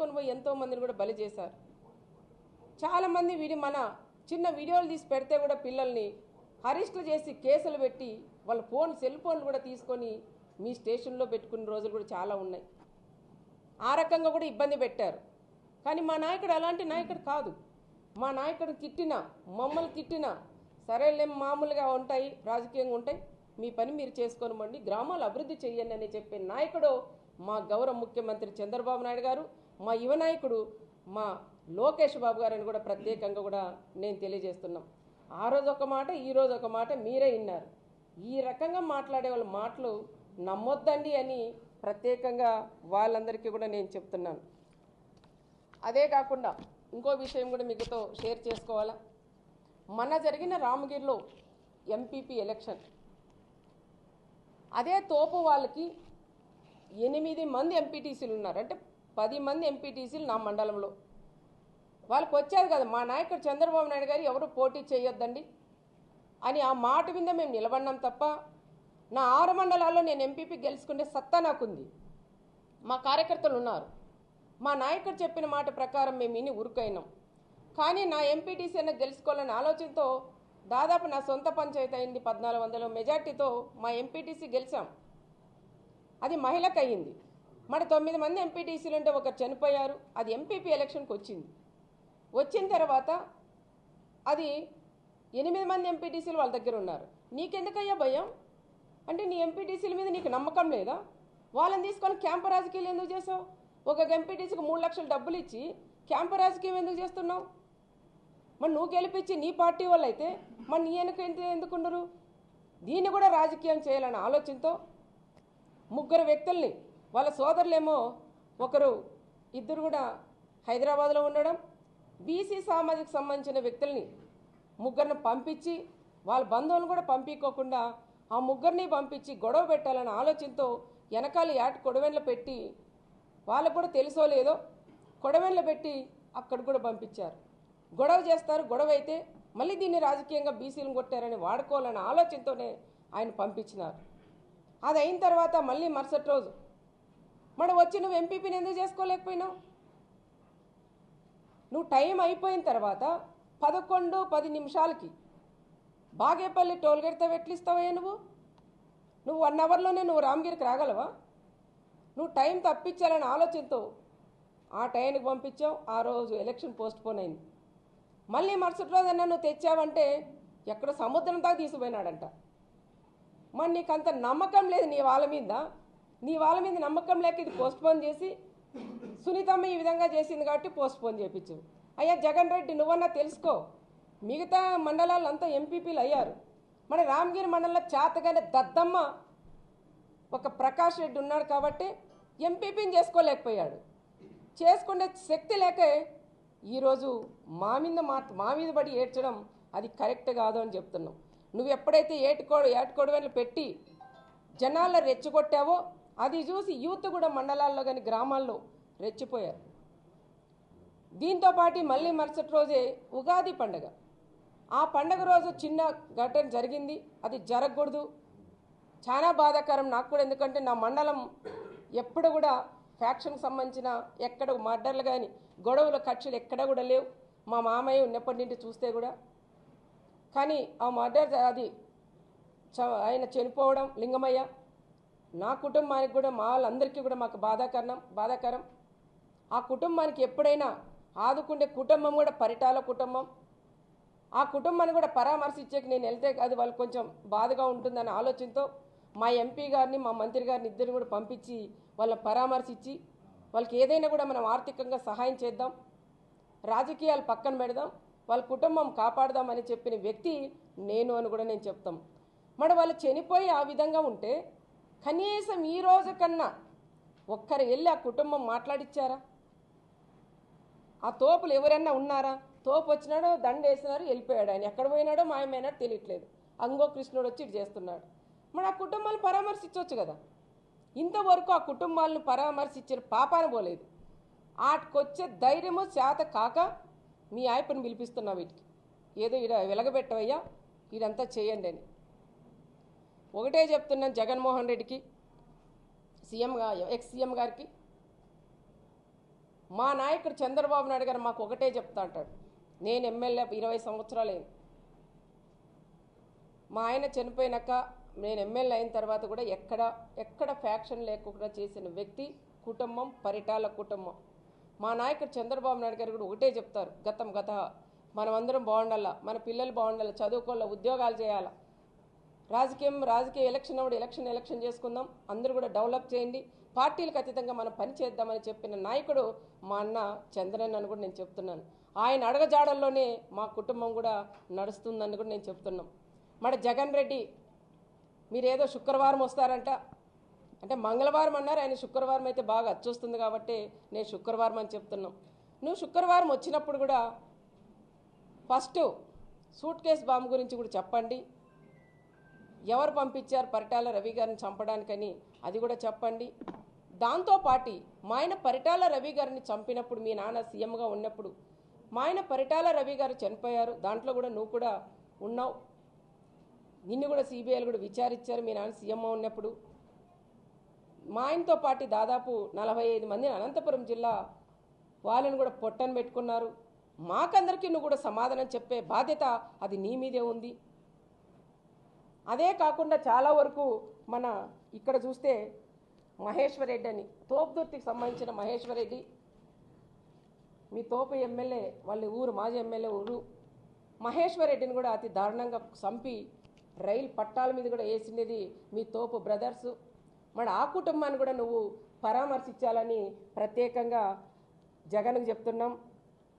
తీసుకొని పోయి ఎంతో మందిని కూడా బలి చేశారు. చాలామంది వీడి మన చిన్న వీడియోలు తీసి పెడితే కూడా పిల్లల్ని అరెస్టులు చేసి కేసులు పెట్టి వాళ్ళ ఫోన్ సెల్ ఫోన్లు కూడా తీసుకొని మీ స్టేషన్లో పెట్టుకున్న రోజులు కూడా చాలా ఉన్నాయి. ఆ రకంగా కూడా ఇబ్బంది పెట్టారు. కానీ మా నాయకుడు అలాంటి నాయకుడు కాదు. మా నాయకుడు తిట్టినా మమ్మల్ని తిట్టినా సరేలే మామూలుగా ఉంటాయి రాజకీయంగా ఉంటాయి మీ పని మీరు చేసుకోనివ్వండి గ్రామాలు అభివృద్ధి చేయండి అని చెప్పే నాయకుడు మా గౌరవ ముఖ్యమంత్రి చంద్రబాబు నాయుడు గారు. మా యువ నాయకుడు మా లోకేష్ బాబు గారని కూడా ప్రత్యేకంగా కూడా నేను తెలియజేస్తున్నాం. ఆ రోజు ఒక మాట ఈ రోజు ఒక మాట మీరే విన్నారు. ఈ రకంగా మాట్లాడే వాళ్ళ మాటలు నమ్మొద్దండి అని ప్రత్యేకంగా వాళ్ళందరికీ కూడా నేను చెప్తున్నాను. అదే కాకుండా ఇంకో విషయం కూడా మీతో షేర్ చేసుకోవాలా? మన జరిగిన రామగిరిలో ఎంపీపీ ఎలక్షన్ అదే తోపు వాళ్ళకి ఎనిమిది మంది ఎంపీటీసీలు ఉన్నారు. అంటే పది మంది ఎంపీటీసీలు నా మండలంలో. వాళ్ళకి వచ్చారు కదా మా నాయకుడు చంద్రబాబు నాయుడు గారు ఎవరు పోటీ చేయొద్దండి? అని ఆ మాట మీద మేము నిలబడినాం తప్ప నా ఆరు మండలాల్లో నేను ఎంపీపీ గెలుచుకునే సత్తా నాకుంది. మా కార్యకర్తలు ఉన్నారు. మా నాయకుడు చెప్పిన మాట ప్రకారం మేము ఇన్ని ఉరుకైనాం. కానీ నా ఎంపీటీసీ అన్న గెలుచుకోవాలనే ఆలోచనతో దాదాపు నా సొంత పంచాయతీ అయింది పద్నాలుగు వందల. మెజార్టీతో మా ఎంపీటీసీ గెలిచాం. అది మహిళకు అయ్యింది మరి తొమ్మిది మంది ఎంపీటీసీలు ఉంటే ఒకరు చనిపోయారు. అది ఎంపీపీ ఎలక్షన్కి వచ్చింది. వచ్చిన తర్వాత అది ఎనిమిది మంది ఎంపీటీసీలు వాళ్ళ దగ్గర ఉన్నారు. నీకెందుకయ్యా భయం? అంటే నీ ఎంపీటీసీల మీద నీకు నమ్మకం లేదా? వాళ్ళని తీసుకొని క్యాంపు రాజకీయాలు ఎందుకు చేసావు? ఒక ఎంపీటీసీకి మూడు లక్షలు డబ్బులు ఇచ్చి క్యాంపు రాజకీయం ఎందుకు చేస్తున్నావు? మరి నువ్వు గెలిపించి నీ పార్టీ వాళ్ళు అయితే మరి నీ వెనక ఎందుకు ఎందుకుండరు దీన్ని కూడా రాజకీయం చేయాలనే ఆలోచనతో ముగ్గురు వ్యక్తుల్ని వాళ్ళ సోదరులేమో ఒకరు ఇద్దరు కూడా హైదరాబాద్లో ఉండడం బీసీ సామాజిక సంబంధించిన వ్యక్తుల్ని ముగ్గురిని పంపించి వాళ్ళ బంధువులను కూడా పంపించుకోకుండా ఆ ముగ్గురిని పంపించి గొడవ పెట్టాలనే ఆలోచనతో వెనకాల యాట కొడవెన్లు పెట్టి వాళ్ళకు కూడా తెలుసో లేదో కొడవెన్లు పెట్టి అక్కడ కూడా పంపించారు. గొడవ చేస్తారు గొడవ అయితే మళ్ళీ దీన్ని రాజకీయంగా బీసీలను కొట్టారని వాడుకోవాలనే ఆలోచనతోనే ఆయన పంపించినారు. అది అయిన తర్వాత మళ్ళీ మరుసటి రోజు మరి వచ్చి నువ్వు ఎంపీపీని ఎందుకు చేసుకోలేకపోయినావు? నువ్వు టైం అయిపోయిన తర్వాత పదకొండు పది నిమిషాలకి బాగేపల్లి టోల్గేట్తో వెట్లిస్తావయ్యా నువ్వు? నువ్వు వన్ అవర్లోనే నువ్వు రామగిరికి రాగలవా? నువ్వు టైం తప్పించాలనే ఆలోచనతో ఆ టైంకి పంపించావు ఆ రోజు ఎలక్షన్ పోస్ట్ పోన్ అయింది. మళ్ళీ మరుసటి రోజన్నా నువ్వు తెచ్చావంటే ఎక్కడో సముద్రం దాకా తీసిపోయినాడంట మరి నీకు అంత నమ్మకం లేదు నీ వాళ్ళ మీద? నీ వాళ్ళ మీద నమ్మకం లేక ఇది పోస్ట్పోన్ చేసి సునీతమ్మ ఈ విధంగా చేసింది కాబట్టి పోస్ట్పోన్ చేయించు అయ్యా జగన్ రెడ్డి నువ్వన్నా తెలుసుకో మిగతా మండలాలంతా ఎంపీపీలు అయ్యారు. మన రామగిరి మండలంలో చేతగానే దద్దమ్మ ఒక ప్రకాష్ రెడ్డి ఉన్నాడు కాబట్టి ఎంపీపీని చేసుకోలేకపోయాడు. చేసుకునే శక్తి లేకే ఈరోజు మా మీద మా మా మీద పడి ఏడ్చడం అది కరెక్ట్ కాదు అని చెప్తున్నాం. నువ్వు ఎప్పుడైతే ఏటుకోడు ఏటుకోడవెళ్ళు పెట్టి జనాల్లో రెచ్చగొట్టావో అది చూసి యూత్ కూడా మండలాల్లో కానీ గ్రామాల్లో రెచ్చిపోయారు. దీంతో పాటు మళ్ళీ మరుసటి రోజే ఉగాది పండగ. ఆ పండగ రోజు చిన్న ఘటన జరిగింది. అది జరగకూడదు. చాలా బాధాకరం నాకు కూడా ఎందుకంటే నా మండలం ఎప్పుడు కూడా ఫ్యాక్షన్కి సంబంధించిన ఎక్కడ మర్డర్లు కానీ గొడవలు ఖర్చులు ఎక్కడ కూడా లేవు. మా మామయ్య ఉన్నప్పటి నుండి చూస్తే కూడా. కానీ ఆ మర్డర్ అది చ- ఆయన చనిపోవడం లింగమయ్య నా కుటుంబానికి కూడా మా వాళ్ళందరికీ కూడా మాకు బాధాకరణం బాధాకరం. ఆ కుటుంబానికి ఎప్పుడైనా ఆదుకుండే కుటుంబం కూడా పరిటాల కుటుంబం. ఆ కుటుంబాన్ని కూడా పరామర్శించేకి నేను వెళ్తే అది వాళ్ళు కొంచెం బాధగా ఉంటుందనే ఆలోచనతో మా ఎంపీ గారిని మా మంత్రి గారిని ఇద్దరిని కూడా పంపించి వాళ్ళని పరామర్శించి వాళ్ళకి ఏదైనా కూడా మనం ఆర్థికంగా సహాయం చేద్దాం. రాజకీయాలు పక్కన పెడదాం. వాళ్ళ కుటుంబం కాపాడదామని చెప్పిన వ్యక్తి నేను అని కూడా నేను చెప్తాం. మరి వాళ్ళు చనిపోయి ఆ విధంగా ఉంటే కనీసం ఈ రోజు కన్నా ఒక్కరు వెళ్ళి ఆ కుటుంబం మాట్లాడిచ్చారా? ఆ తోపులు ఎవరైనా ఉన్నారా? తోపు వచ్చినాడో దండ వేసినారు వెళ్ళిపోయాడు ఆయన. ఎక్కడ పోయినాడో మాయమైనాడో తెలియట్లేదు. అంగో కృష్ణుడు వచ్చి ఇటు చేస్తున్నాడు. మరి ఆ కుటుంబాలను పరామర్శించవచ్చు కదా. ఇంతవరకు ఆ కుటుంబాలను పరామర్శించిన పాపాన పోలేదు. ఆటికొచ్చే ధైర్యము చేత కాక మీ ఆయపని పిలిపిస్తున్నా వీటికి. ఏదో ఇడ వెలగబెట్టవయ్యా ఇదంతా చేయండి అని. ఒకటే చెప్తున్నాను జగన్మోహన్ రెడ్డికి సీఎం ఎక్స్ సీఎం గారికి. మా నాయకుడు చంద్రబాబు నాయుడు గారు మాకు ఒకటే చెప్తా అంటాడు. నేను ఎమ్మెల్యే ఇరవై సంవత్సరాలు మా ఆయన చనిపోయినాక నేను ఎమ్మెల్యే అయిన తర్వాత కూడా ఎక్కడ ఎక్కడ ఫ్యాక్షన్ లేకుండా చేసిన వ్యక్తి కుటుంబం పరిటాల కుటుంబం. మా నాయకుడు చంద్రబాబు నాయుడు గారు కూడా ఒకటే చెప్తారు. గతం గత మనమందరం బాగుండాలా మన పిల్లలు బాగుండాలి చదువుకోవాలా ఉద్యోగాలు చేయాలా. రాజకీయం రాజకీయ ఎలక్షన్ అప్పుడు ఎలక్షన్ ఎలక్షన్ చేసుకుందాం. అందరూ కూడా డెవలప్ చేయండి. పార్టీలకు అతీతంగా మనం పని చేద్దామని చెప్పిన నాయకుడు మా అన్న చంద్రన్ అని కూడా నేను చెప్తున్నాను. ఆయన అడగజాడల్లోనే మా కుటుంబం కూడా నడుస్తుందని కూడా నేను చెప్తున్నాం. మన జగన్ రెడ్డి మీరేదో శుక్రవారం వస్తారంట. అంటే మంగళవారం అన్నారు ఆయన శుక్రవారం అయితే బాగా అచ్చొస్తుంది కాబట్టి నేను శుక్రవారం అని చెప్తున్నాం. నువ్వు శుక్రవారం వచ్చినప్పుడు కూడా ఫస్ట్ సూట్ కేస్ బాంబు గురించి కూడా చెప్పండి. ఎవరు పంపించారు పరిటాల రవి గారిని చంపడానికని అది కూడా చెప్పండి. దాంతో పాటి మా ఆయన పరిటాల రవి గారిని చంపినప్పుడు మీ నాన్న సీఎంగా ఉన్నప్పుడు మా ఆయన పరిటాల రవి గారు చనిపోయారు. దాంట్లో కూడా నువ్వు కూడా ఉన్నావు. నిన్ను కూడా సిబిఐలు కూడా విచారించారు. మీ నాన్న సీఎం ఉన్నప్పుడు మా ఆయనతో పాటు దాదాపు నలభై ఐదు మందిని అనంతపురం జిల్లా వాళ్ళని కూడా పొట్టను పెట్టుకున్నారు. మాకందరికీ నువ్వు కూడా సమాధానం చెప్పే బాధ్యత అది నీ మీదే ఉంది. అదే కాకుండా చాలా వరకు మన ఇక్కడ చూస్తే మహేశ్వర్ రెడ్డి అని తోపుదుర్తికి సంబంధించిన మహేశ్వర్ రెడ్డి మీ తోపు ఎమ్మెల్యే వాళ్ళ ఊరు మాజీ ఎమ్మెల్యే ఊరు మహేశ్వర్ రెడ్డిని కూడా అతి దారుణంగా చంపి రైలు పట్టాల మీద కూడా వేసినది మీ తోపు బ్రదర్స్. మరి ఆ కుటుంబాన్ని కూడా నువ్వు పరామర్శించాలని ప్రత్యేకంగా జగన్కు చెప్తున్నాం.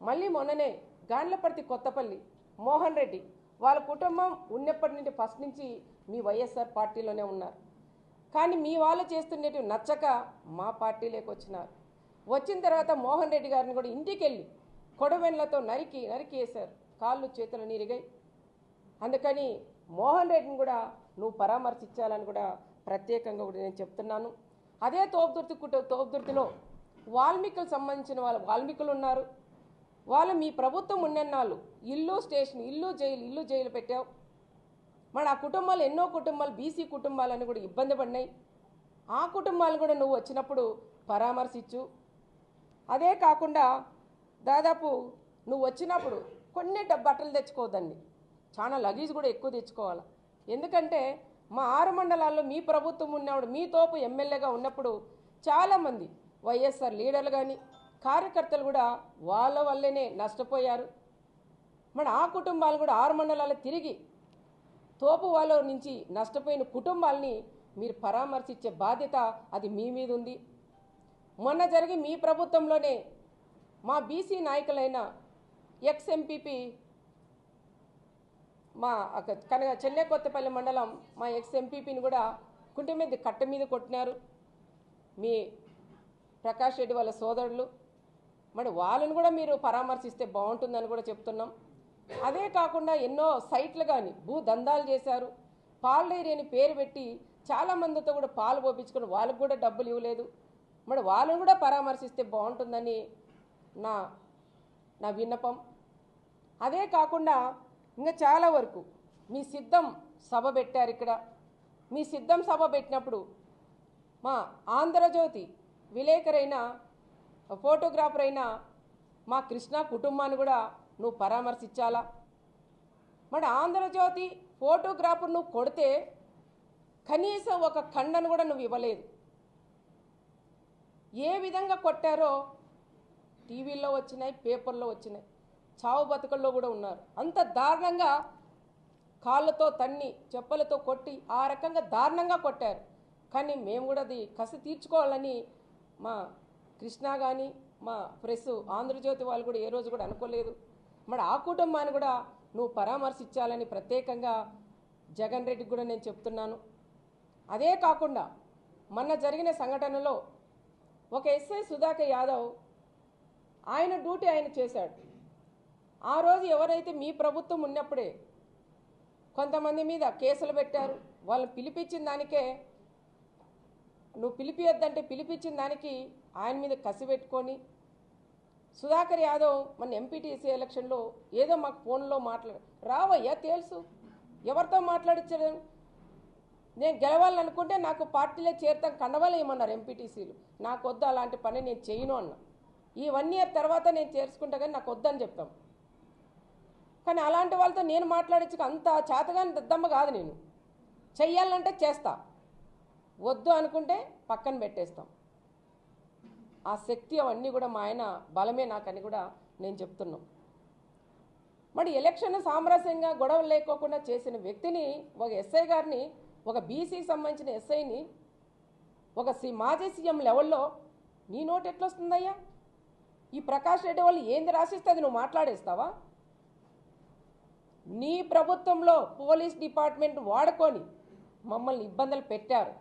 మళ్ళీ మొన్ననే గాండ్లపర్తి కొత్తపల్లి మోహన్ రెడ్డి వాళ్ళ కుటుంబం ఉన్నప్పటి నుండి ఫస్ట్ నుంచి మీ వైఎస్ఆర్ పార్టీలోనే ఉన్నారు. కానీ మీ వాళ్ళు చేస్తున్నట్టు నచ్చక మా పార్టీలోకి వచ్చినారు. వచ్చిన తర్వాత మోహన్ రెడ్డి గారిని కూడా ఇంటికి వెళ్ళి కొడవెన్లతో నరికి నరికి వేశారు. కాళ్ళు చేతులు నీరిగాయి. అందుకని మోహన్ రెడ్డిని కూడా నువ్వు పరామర్శించాలని కూడా ప్రత్యేకంగా కూడా నేను చెప్తున్నాను. అదే తోపుదుర్తి కుట తోపుదుర్తిలో వాల్మీకులకు సంబంధించిన వాళ్ళు వాల్మీకులు ఉన్నారు. వాళ్ళు మీ ప్రభుత్వం ఉన్నన్నాళ్ళు. ఇల్లు స్టేషన్ ఇల్లు జైలు ఇల్లు జైలు పెట్టావు. మరి ఆ కుటుంబాలు ఎన్నో కుటుంబాలు బీసీ కుటుంబాలని కూడా ఇబ్బంది పడినాయి. ఆ కుటుంబాలు కూడా నువ్వు వచ్చినప్పుడు పరామర్శించు. అదే కాకుండా దాదాపు నువ్వు వచ్చినప్పుడు కొన్ని డబ్బు బట్టలు తెచ్చుకోవద్దండి. చాలా లగేజ్ కూడా ఎక్కువ తెచ్చుకోవాలి. ఎందుకంటే మా ఆరు మండలాల్లో మీ ప్రభుత్వం ఉన్నప్పుడు మీ తోపు ఎమ్మెల్యేగా ఉన్నప్పుడు చాలామంది వైఎస్ఆర్ లీడర్లు కానీ కార్యకర్తలు కూడా వాళ్ళ వల్లనే నష్టపోయారు. మన ఆ కుటుంబాలు కూడా ఆరు మండలాలు తిరిగి తోపు వాళ్ళ నుంచి నష్టపోయిన కుటుంబాలని మీరు పరామర్శించే బాధ్యత అది మీ మీద ఉంది. మొన్న జరిగి మీ ప్రభుత్వంలోనే మా బీసీ నాయకులైన ఎక్స్ ఎంపీపీ మా అక్క- కనక చెన్నై కొత్తపల్లి మండలం మా ఎక్స్ ఎంపీపీని కూడా కుంటి మీద కట్ట మీద కొట్టినారు. మీ ప్రకాష్ రెడ్డి వాళ్ళ సోదరులు మరి వాళ్ళని కూడా మీరు పరామర్శిస్తే బాగుంటుందని కూడా చెప్తున్నాం. అదే కాకుండా ఎన్నో సైట్లు కానీ భూ దందాలు చేశారు. పాల డైరీ అని పేరు పెట్టి చాలా మందితో కూడా పాలు పోపించుకుని వాళ్ళకు కూడా డబ్బులు ఇవ్వలేదు. మరి వాళ్ళని కూడా పరామర్శిస్తే బాగుంటుందని నా నా విన్నపం. అదే కాకుండా ఇంకా చాలా వరకు మీ సిద్ధం సభ పెట్టారు ఇక్కడ. మీ సిద్ధం సభ పెట్టినప్పుడు మా ఆంధ్రజ్యోతి విలేకరైన ఫోటోగ్రాఫర్ అయిన మా కృష్ణ కుటుంబాన్ని కూడా నువ్వు పరామర్శించాలా? మరి ఆంధ్రజ్యోతి ఫోటోగ్రాఫర్ నువ్వు కొడితే కనీసం ఒక ఖండను కూడా నువ్వు ఇవ్వలేదు. ఏ విధంగా కొట్టారో టీవీల్లో వచ్చినాయి పేపర్లో వచ్చినాయి చావు బతుకల్లో కూడా ఉన్నారు. అంత దారుణంగా కాళ్ళతో తన్ని చెప్పులతో కొట్టి ఆ రకంగా దారుణంగా కొట్టారు. కానీ మేము కూడా అది కసి తీర్చుకోవాలని మా కృష్ణ కానీ మా ప్రెస్ ఆంధ్రజ్యోతి వాళ్ళు కూడా ఏ రోజు కూడా అనుకోలేదు. మరి ఆ కుటుంబాన్ని కూడా నువ్వు పరామర్శించాలని ప్రత్యేకంగా జగన్ రెడ్డికి కూడా నేను చెప్తున్నాను. అదే కాకుండా మొన్న జరిగిన సంఘటనలో ఒక ఎస్ఐ సుధాకర్ యాదవ్ ఆయన డ్యూటీ ఆయన చేశాడు. ఆ రోజు ఎవరైతే మీ ప్రభుత్వం ఉన్నప్పుడే కొంతమంది మీద కేసులు పెట్టారు వాళ్ళని పిలిపించిన దానికే నువ్వు పిలిపియొద్దంటే పిలిపించిన దానికి ఆయన మీద కసి పెట్టుకొని సుధాకర్ యాదవ్ మన ఎంపీటీసీ ఎలక్షన్లో ఏదో మాకు ఫోన్లో మాట్లాడు రావయ్యా తెలుసు. ఎవరితో మాట్లాడించడం నేను గెలవాలనుకుంటే నాకు పార్టీలో చేరతాం కండవాళ్ళు ఎంపీటీసీలు నాకు వద్దు అలాంటి పని నేను చేయను అన్నా. ఈ వన్ ఇయర్ తర్వాత నేను చేర్చుకుంటా కానీ నాకు వద్దని చెప్తాం. కానీ అలాంటి వాళ్ళతో నేను మాట్లాడించక అంత చేతగాని దద్దమ్మ కాదు నేను. చెయ్యాలంటే చేస్తా. వద్దు అనుకుంటే పక్కన పెట్టేస్తాం. ఆ శక్తి అవన్నీ కూడా మా ఆయన బలమే నాకని కూడా నేను చెప్తున్నాం. మరి ఎలక్షన్ సామరస్యంగా గొడవలు లేకోకుండా చేసిన వ్యక్తిని ఒక ఎస్ఐ గారిని ఒక బీసీకి సంబంధించిన ఎస్ఐని ఒక సి మాజీ సీఎం లెవెల్లో నీ నోట్ ఎట్లా వస్తుందయ్యా ఈ ప్రకాష్ రెడ్డి వాళ్ళు ఏంది రాసిస్తే అది నువ్వు మాట్లాడేస్తావా? నీ ప్రభుత్వంలో పోలీస్ డిపార్ట్మెంట్ వాడుకొని మమ్మల్ని ఇబ్బందులు పెట్టారు.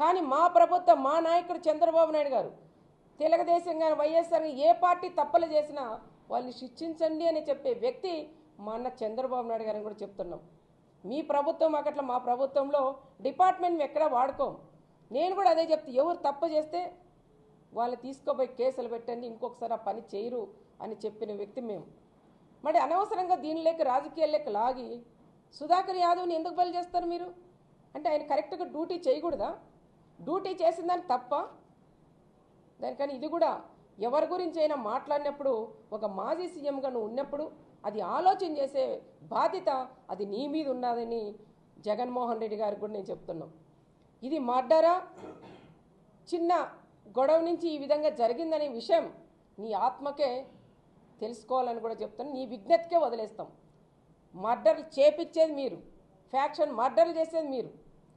కానీ మా ప్రభుత్వం మా నాయకుడు చంద్రబాబు నాయుడు గారు తెలుగుదేశం కానీ వైఎస్ఆర్ ఏ పార్టీ తప్పలు చేసినా వాళ్ళని శిక్షించండి అని చెప్పే వ్యక్తి మా అన్న చంద్రబాబు నాయుడు గారిని కూడా చెప్తున్నాం. మీ ప్రభుత్వం అట్లా మా ప్రభుత్వంలో డిపార్ట్మెంట్ ఎక్కడ వాడుకోం. నేను కూడా అదే చెప్తే ఎవరు తప్పు చేస్తే వాళ్ళు తీసుకోపోయి కేసులు పెట్టండి ఇంకొకసారి ఆ పని చేయరు అని చెప్పిన వ్యక్తి మేము. మరి అనవసరంగా దీనిలోకి రాజకీయాల్లోకి లాగి సుధాకర్ యాదవ్ని ఎందుకు బలి చేస్తారు మీరు? అంటే ఆయన కరెక్ట్గా డ్యూటీ చేయకూడదా? డ్యూటీ చేసిందని తప్ప? దానికని ఇది కూడా ఎవరి గురించి అయినా మాట్లాడినప్పుడు ఒక మాజీ సీఎంగా నువ్వు ఉన్నప్పుడు అది ఆలోచన చేసే బాధ్యత అది నీ మీద ఉన్నదని జగన్మోహన్ రెడ్డి గారికి కూడా నేను చెప్తున్నాం. ఇది మర్డరా? చిన్న గొడవ నుంచి ఈ విధంగా జరిగిందనే విషయం నీ ఆత్మకే తెలుసుకోవాలని కూడా చెప్తాను నీ విజ్ఞతకే వదిలేస్తాం. మర్డర్ చేపించేది మీరు. ఫ్యాక్షన్ మర్డర్లు చేసేది మీరు.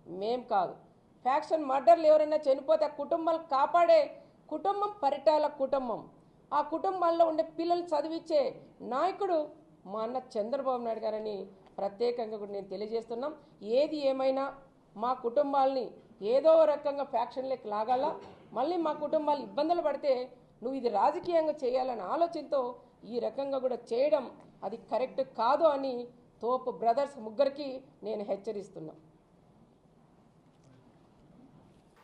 మేం కాదు. ఫ్యాక్షన్ మర్డర్లు ఎవరైనా చనిపోతే ఆ కుటుంబాలు కాపాడే కుటుంబం పరిటాల కుటుంబం. ఆ కుటుంబాల్లో ఉండే పిల్లలు చదివించే నాయకుడు మా అన్న చంద్రబాబు నాయుడు గారని ప్రత్యేకంగా కూడా నేను తెలియజేస్తున్నాం. ఏది ఏమైనా మా కుటుంబాల్ని ఏదో రకంగా ఫ్యాక్షన్లోకి లాగాల మళ్ళీ మా కుటుంబాలు ఇబ్బందులు పడితే నువ్వు ఇది రాజకీయంగా చేయాలనే ఆలోచనతో ఈ రకంగా కూడా చేయడం అది కరెక్ట్ కాదు అని తోపు బ్రదర్స్ ముగ్గురికి నేను హెచ్చరిస్తున్నాను